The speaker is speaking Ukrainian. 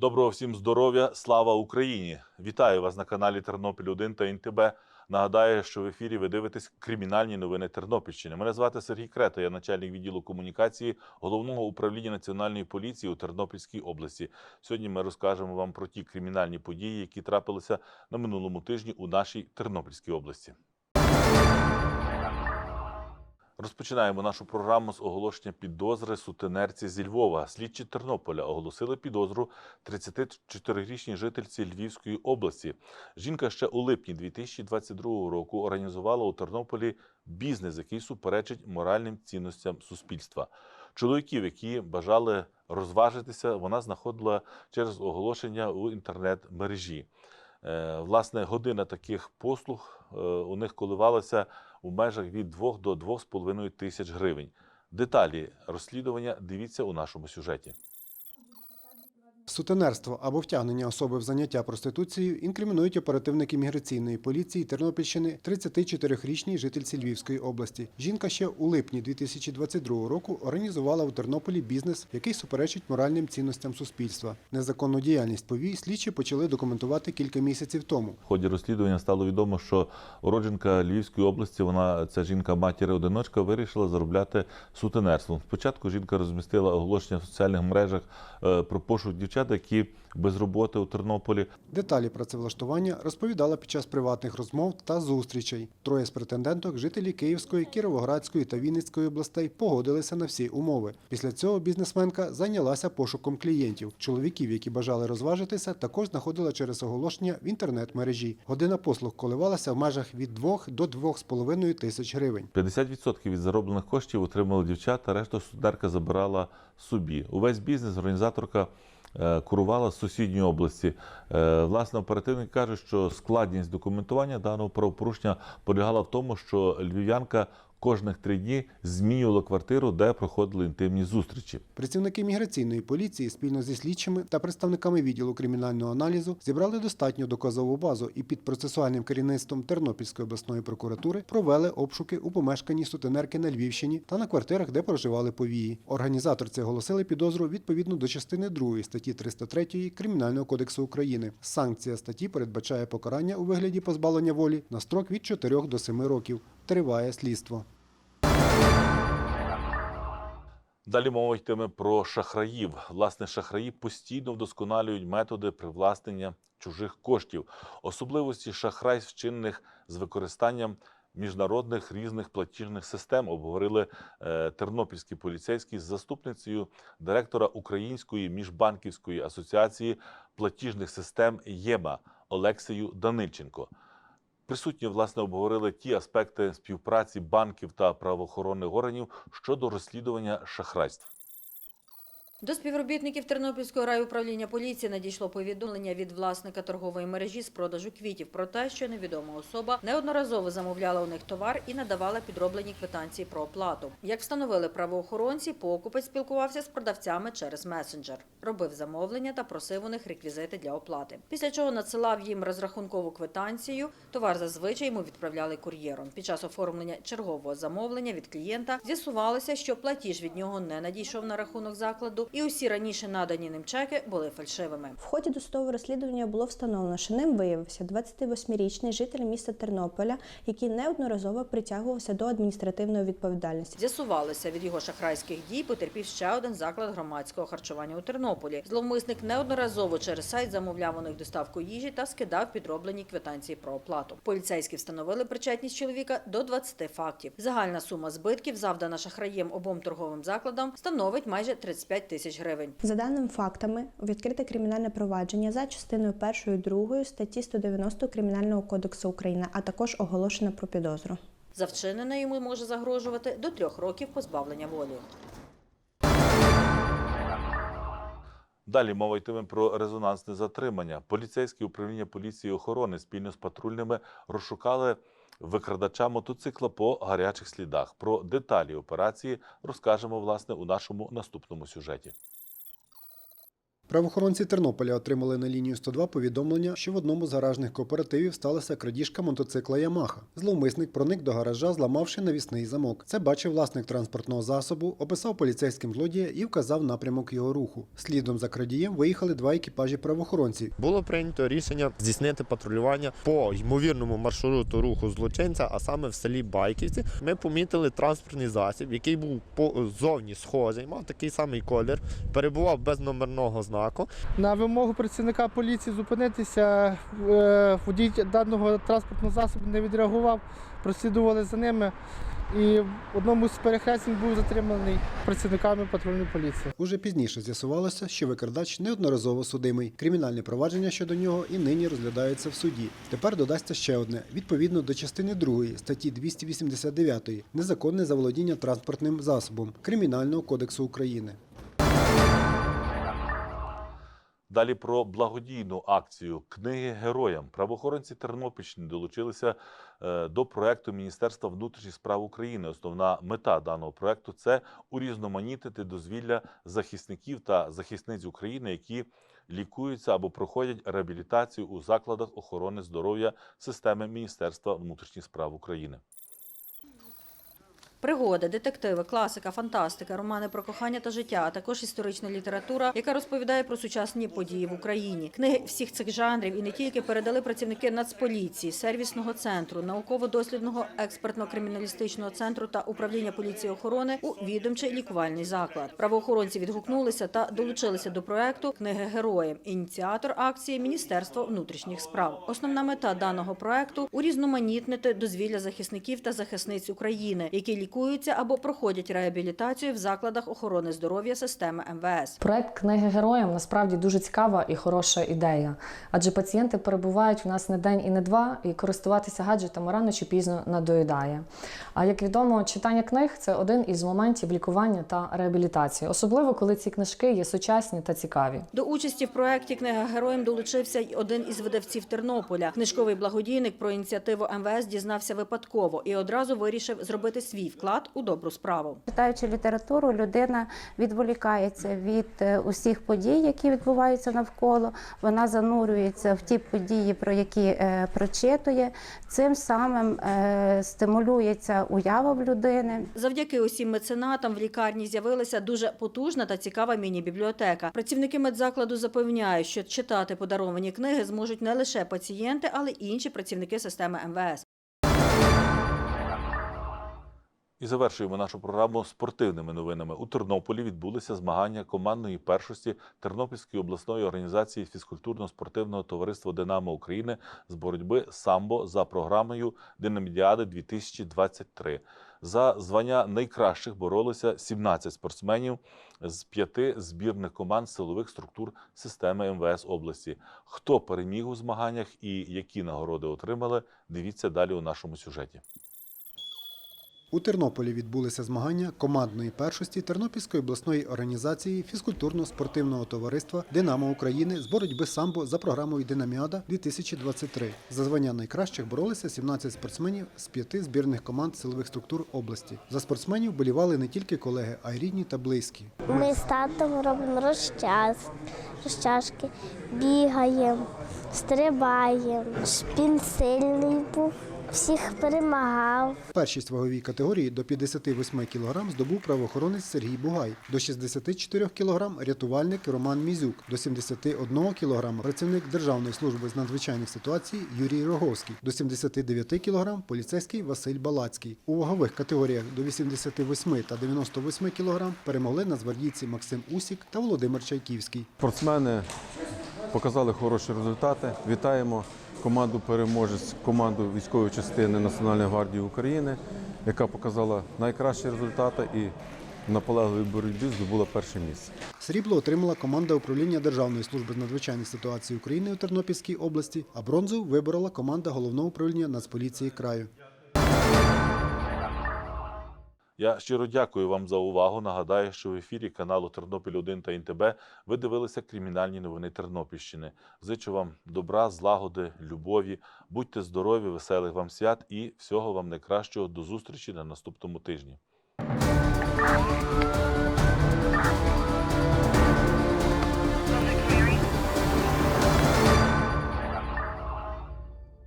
Доброго всім здоров'я, слава Україні! Вітаю вас на каналі Тернопіль 1 та НТБ. Нагадаю, що в ефірі ви дивитесь кримінальні новини Тернопільщини. Мене звати Сергій Крета, я начальник відділу комунікації головного управління національної поліції у Тернопільській області. Сьогодні ми розкажемо вам про ті кримінальні події, які трапилися на минулому тижні у нашій Тернопільській області. Розпочинаємо нашу програму з оголошення підозри сутенерці зі Львова. Слідчі Тернополя оголосили підозру 34-річній жительці Львівської області. Жінка ще у липні 2022 року організувала у Тернополі бізнес, який суперечить моральним цінностям суспільства. Чоловіків, які бажали розважитися, вона знаходила через оголошення у інтернет-мережі. Е, Власне, година таких послуг е, у них коливалася у межах від 2 до 2,5 тисяч гривень. Деталі розслідування дивіться у нашому сюжеті. Сутенерство або втягнення особи в заняття проституцією інкримінують оперативники міграційної поліції Тернопільщини 34-річній жительці Львівської області. Жінка ще у липні 2022 року організувала у Тернополі бізнес, який суперечить моральним цінностям суспільства. Незаконну діяльність повій слідчі почали документувати кілька місяців тому. В ході розслідування стало відомо, що уродженка Львівської області, вона ця жінка матір-одиночка, вирішила заробляти сутенерством. Спочатку жінка розмістила оголошення в соціальних мережах е, про пошук дівчат, які без роботи у Тернополі. Деталі працевлаштування розповідала під час приватних розмов та зустрічей. Троє з претенденток, жителі Київської, Кіровоградської та Вінницької областей, погодилися на всі умови. Після цього бізнесменка зайнялася пошуком клієнтів. Чоловіків, які бажали розважитися, також знаходила через оголошення в інтернет-мережі. Година послуг коливалася в межах від 2 до 2,5 тисяч гривень. 50% від зароблених коштів отримали дівчата, решту студентка забирала собі. Увесь бізнес організаторка курувала з сусідньої області. Е, Власне, оперативник каже, що складність документування даного правопорушення полягала в тому, що львів'янка кожних три дні змінювала квартиру, де проходили інтимні зустрічі. Працівники міграційної поліції спільно зі слідчими та представниками відділу кримінального аналізу зібрали достатню доказову базу і під процесуальним керівництвом Тернопільської обласної прокуратури провели обшуки у помешканні сутенерки на Львівщині та на квартирах, де проживали повії. Організаторці оголосили підозру відповідно до частини 2 статті 303 Кримінального кодексу України. Санкція статті передбачає покарання у вигляді позбавлення волі на строк від 4 до 7 років. Триває слідство. Далі мова йтиме про шахраїв. Власне, шахраї постійно вдосконалюють методи привласнення чужих коштів, особливості шахрайств, вчинених з використанням міжнародних різних платіжних систем. Обговорили е, тернопільські поліцейські з заступницею директора Української міжбанківської асоціації платіжних систем ЄМА Олексею Данильченко. Присутні власне обговорили ті аспекти співпраці банків та правоохоронних органів щодо розслідування шахрайств. До співробітників Тернопільського райуправління поліції надійшло повідомлення від власника торгової мережі з продажу квітів про те, що невідома особа неодноразово замовляла у них товар і надавала підроблені квитанції про оплату. Як встановили правоохоронці, покупець спілкувався з продавцями через месенджер, робив замовлення та просив у них реквізити для оплати. Після чого надсилав їм розрахункову квитанцію. Товар зазвичай йому відправляли кур'єром. Під час оформлення чергового замовлення від клієнта з'ясувалося, що платіж від нього не надійшов на рахунок закладу, і усі раніше надані ним чеки були фальшивими. В ході досудового розслідування було встановлено, що ним виявився 28-річний житель міста Тернополя, який неодноразово притягувався до адміністративної відповідальності. З'ясувалося, від його шахрайських дій потерпів ще один заклад громадського харчування у Тернополі. Зловмисник неодноразово через сайт замовляв у них доставку їжі та скидав підроблені квитанції про оплату. Поліцейські встановили причетність чоловіка до 20 фактів. Загальна сума збитків, завдана шахраєм обом торговим закладам, становить майже 35 тисяч гривень. За даними фактами, відкрите кримінальне провадження за частиною 1 і 2 статті 190 Кримінального кодексу України, а також оголошено про підозру. За вчинене йому може загрожувати до трьох років позбавлення волі. Далі мова йтиме про резонансне затримання. Поліцейське управління поліції і охорони спільно з патрульними розшукали викрадача мотоцикла по гарячих слідах. Про деталі операції розкажемо власне у нашому наступному сюжеті. Правоохоронці Тернополя отримали на лінію 102 повідомлення, що в одному з гаражних кооперативів сталася крадіжка мотоцикла Ямаха. Зловмисник проник до гаража, зламавши навісний замок. Це бачив власник транспортного засобу, описав поліцейським злодія і вказав напрямок його руху. Слідом за крадієм виїхали два екіпажі правоохоронців. Було прийнято рішення здійснити патрулювання по ймовірному маршруту руху злочинця, а саме в селі Байківці. Ми помітили транспортний засіб, який був позовні схожий, мав такий самий колір, перебував без номерного знаку. На вимогу працівника поліції зупинитися е, водій даного транспортного засобу не відреагував, прослідували за ними. І в одному з перехрестень був затриманий працівниками патрульної поліції. Уже пізніше з'ясувалося, що викрадач неодноразово судимий. Кримінальне провадження щодо нього і нині розглядається в суді. Тепер додасться ще одне відповідно до частини 2 статті 289 незаконне заволодіння транспортним засобом Кримінального кодексу України. Далі про благодійну акцію книги героям. Правоохоронці Тернопільщини долучилися е, до проекту Міністерства внутрішніх справ України. Основна мета даного проекту це урізноманітити дозвілля захисників та захисниць України, які лікуються або проходять реабілітацію у закладах охорони здоров'я системи Міністерства внутрішніх справ України. Пригоди, детективи, класика, фантастика, романи про кохання та життя, а також історична література, яка розповідає про сучасні події в Україні. Книги всіх цих жанрів і не тільки передали працівники Нацполіції, сервісного центру, науково-дослідного експертно-криміналістичного центру та управління поліції охорони у відомчий лікувальний заклад. Правоохоронці відгукнулися та долучилися до проекту Книги героям. Ініціатор акції Міністерство внутрішніх справ. Основна мета даного проекту урізноманітнити дозвілля захисників та захисниць України, які лікуються або проходять реабілітацію в закладах охорони здоров'я системи МВС. Проект книги героям насправді дуже цікава і хороша ідея, адже пацієнти перебувають в нас не день і не два, і користуватися гаджетами рано чи пізно надоїдає. А як відомо, читання книг це один із моментів лікування та реабілітації, особливо коли ці книжки є сучасні та цікаві. До участі в проєкті Книга героям долучився й один із видавців Тернополя. Книжковий благодійник про ініціативу МВС дізнався випадково і одразу вирішив зробити свій вклад у добру справу. Читаючи літературу, людина відволікається від е, усіх подій, які відбуваються навколо. Вона занурюється в ті події, про які е, прочитує. Цим самим е, стимулюється уява в людини. Завдяки усім меценатам в лікарні з'явилася дуже потужна та цікава міні-бібліотека. Працівники медзакладу запевняють, що читати подаровані книги зможуть не лише пацієнти, але й інші працівники системи МВС. І завершуємо нашу програму спортивними новинами. У Тернополі відбулися змагання командної першості Тернопільської обласної організації фізкультурно-спортивного товариства Динамо України з боротьби самбо за програмою Динамідіади 2023. За звання найкращих боролися 17 спортсменів з п'яти збірних команд силових структур системи МВС області. Хто переміг у змаганнях і які нагороди отримали, дивіться далі у нашому сюжеті. У Тернополі відбулися змагання командної першості Тернопільської обласної організації фізкультурно-спортивного товариства Динамо України з боротьби самбо за програмою Динаміада 2023. За звання найкращих боролися 17 спортсменів з п'яти збірних команд силових структур області. За спортсменів болівали не тільки колеги, а й рідні та близькі. Ми з татом робимо розчашки, бігаємо, стрибаємо. Шпін сильний був, всіх перемагав. Першість ваговій категорії до 58 кг здобув правоохоронець Сергій Бугай, до 64 кг рятувальник Роман Мізюк, до 71 кг працівник Державної служби з надзвичайних ситуацій Юрій Роговський, до 79 кг поліцейський Василь Балацький. У вагових категоріях до 88 та 98 кг перемогли нацгвардійці Максим Усік та Володимир Чайківський. Спортсмени показали хороші результати. Вітаємо команду переможець, команду військової частини Національної гвардії України, яка показала найкращі результати і наполегливій боротьбі здобула перше місце. Срібло отримала команда управління Державної служби з надзвичайних ситуацій України у Тернопільській області, а бронзу виборола команда головного управління Нацполіції краю. Я щиро дякую вам за увагу. Нагадаю, що в ефірі каналу Тернопіль 1 та НТБ ви дивилися кримінальні новини Тернопільщини. Зичу вам добра, злагоди, любові. Будьте здорові, веселих вам свят і всього вам найкращого. До зустрічі на наступному тижні.